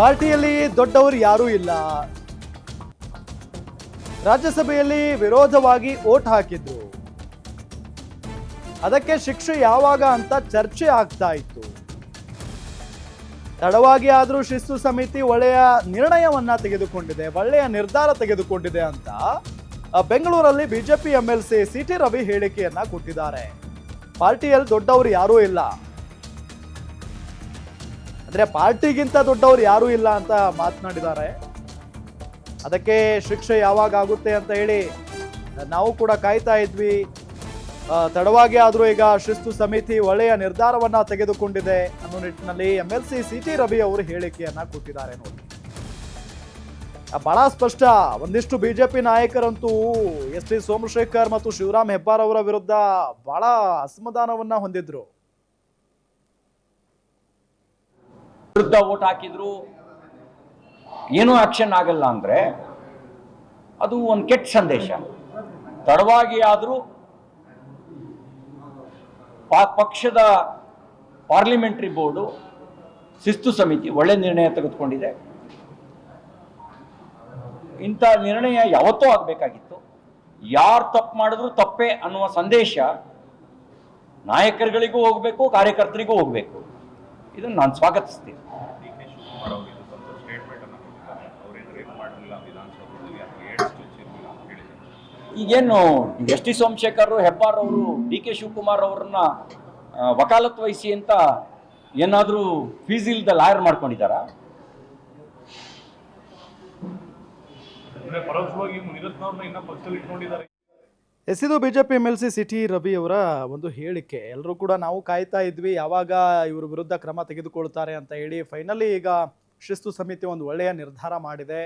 ಪಾರ್ಟಿಯಲ್ಲಿ ದೊಡ್ಡವರು ಯಾರೂ ಇಲ್ಲ. ರಾಜ್ಯಸಭೆಯಲ್ಲಿ ವಿರೋಧವಾಗಿ ಓಟ್ ಹಾಕಿದ್ರು. ಅದಕ್ಕೆ ಶಿಕ್ಷೆ ಯಾವಾಗ ಅಂತ ಚರ್ಚೆ ಆಗ್ತಾ ಇತ್ತು. ತಡವಾಗಿ ಆದರೂ ಶಿಸ್ತು ಸಮಿತಿ ಒಳ್ಳೆಯ ನಿರ್ಣಯವನ್ನ ತೆಗೆದುಕೊಂಡಿದೆ, ಒಳ್ಳೆಯ ನಿರ್ಧಾರ ತೆಗೆದುಕೊಂಡಿದೆ ಅಂತ ಬೆಂಗಳೂರಲ್ಲಿ BJP MLC L C C T Ravi ಹೇಳಿಕೆಯನ್ನ ಕೊಟ್ಟಿದ್ದಾರೆ. ಪಾರ್ಟಿಯಲ್ಲಿ ದೊಡ್ಡವರು ಯಾರೂ ಇಲ್ಲ. ಅಂದ್ರೆ ಪಾರ್ಟಿಗಿಂತ ದೊಡ್ಡವರು ಯಾರೂ ಇಲ್ಲ ಅಂತ ಮಾತನಾಡಿದ್ದಾರೆ. ಅದಕ್ಕೆ ಶಿಕ್ಷೆ ಯಾವಾಗ ಆಗುತ್ತೆ ಅಂತ ಹೇಳಿ ನಾವು ಕೂಡ ಕಾಯ್ತಾ ಇದ್ವಿ. ತಡವಾಗಿ ಆದರೂ ಈಗ ಶಿಸ್ತು ಸಮಿತಿ ಒಳ್ಳೆಯ ನಿರ್ಧಾರವನ್ನ ತೆಗೆದುಕೊಂಡಿದೆ ಅನ್ನೋ ನಿಟ್ಟಿನಲ್ಲಿ M L C C T Ravi ಅವರು ಹೇಳಿಕೆಯನ್ನ ಕೊಟ್ಟಿದ್ದಾರೆ ನೋಡಿ. ಬಹಳ ಸ್ಪಷ್ಟ. ಒಂದಿಷ್ಟು ಬಿಜೆಪಿ ನಾಯಕರಂತೂ ಎಸ್ ಟಿ ಸೋಮಶೇಖರ್ ಮತ್ತು ಶಿವರಾಮ್ ಹೆಬ್ಬಾರ್ ಅವರ ವಿರುದ್ಧ ಬಹಳ ಅಸಮಾಧಾನವನ್ನ ಹೊಂದಿದ್ರು. ವಿರುದ್ಧ ಓಟ್ ಹಾಕಿದ್ರು? ಏನೂ ಆಕ್ಷನ್ ಆಗಲ್ಲ ಅಂದ್ರೆ ಅದು ಒಂದು ಕೆಟ್ಟ ಸಂದೇಶ. ತಡವಾಗಿ ಆದರೂ ಪಕ್ಷದ ಪಾರ್ಲಿಮೆಂಟ್ರಿ ಬೋರ್ಡು, ಶಿಸ್ತು ಸಮಿತಿ ಒಳ್ಳೆ ನಿರ್ಣಯ ತೆಗೆದುಕೊಂಡಿದೆ. ಇಂಥ ನಿರ್ಣಯ ಯಾವತ್ತೂ ಆಗಬೇಕಾಗಿತ್ತು. ಯಾರು ತಪ್ಪು ಮಾಡಿದ್ರು ತಪ್ಪೇ ಅನ್ನುವ ಸಂದೇಶ ನಾಯಕರುಗಳಿಗೂ ಹೋಗಬೇಕು, ಕಾರ್ಯಕರ್ತರಿಗೂ ಹೋಗಬೇಕು. ಇದನ್ನು ನಾನು ಸ್ವಾಗತಿಸ್ತೀನಿ. ಈಗೇನು ಎಸ್ ಟಿ ಸೋಮಶೇಖರ್ ಹೆಬ್ಬಾರ್ ಅವರು ಡಿ ಕೆ ಶಿವಕುಮಾರ್ ಅವ್ರನ್ನ ವಕಾಲತ್ ವಹಿಸಿ ಅಂತ ಏನಾದರೂ ಫೀಸ್ ಇಲ್ದ ಲಾಯರ್ ಮಾಡ್ಕೊಂಡಿದ್ದಾರಾ? ಪರೋಕ್ಷವಾಗಿ ಮುನಿರತ್ನವ್ರನ್ನ ಇನ್ನ ಪಕ್ಷದಲ್ಲಿ ಇಟ್ಕೊಂಡಿದ್ದಾರೆ ಎಸ್ ಇದು BJP M L C C T Ravi ಅವರ ಒಂದು ಹೇಳಿಕೆ. ಎಲ್ಲರೂ ಕೂಡ ನಾವು ಕಾಯ್ತಾ ಇದ್ವಿ, ಯಾವಾಗ ಇವರ ವಿರುದ್ಧ ಕ್ರಮ ತೆಗೆದುಕೊಳ್ತಾರೆ ಅಂತ ಹೇಳಿ. ಫೈನಲಿ ಈಗ ಶಿಸ್ತು ಸಮಿತಿ ಒಂದು ಒಳ್ಳೆಯ ನಿರ್ಧಾರ ಮಾಡಿದೆ.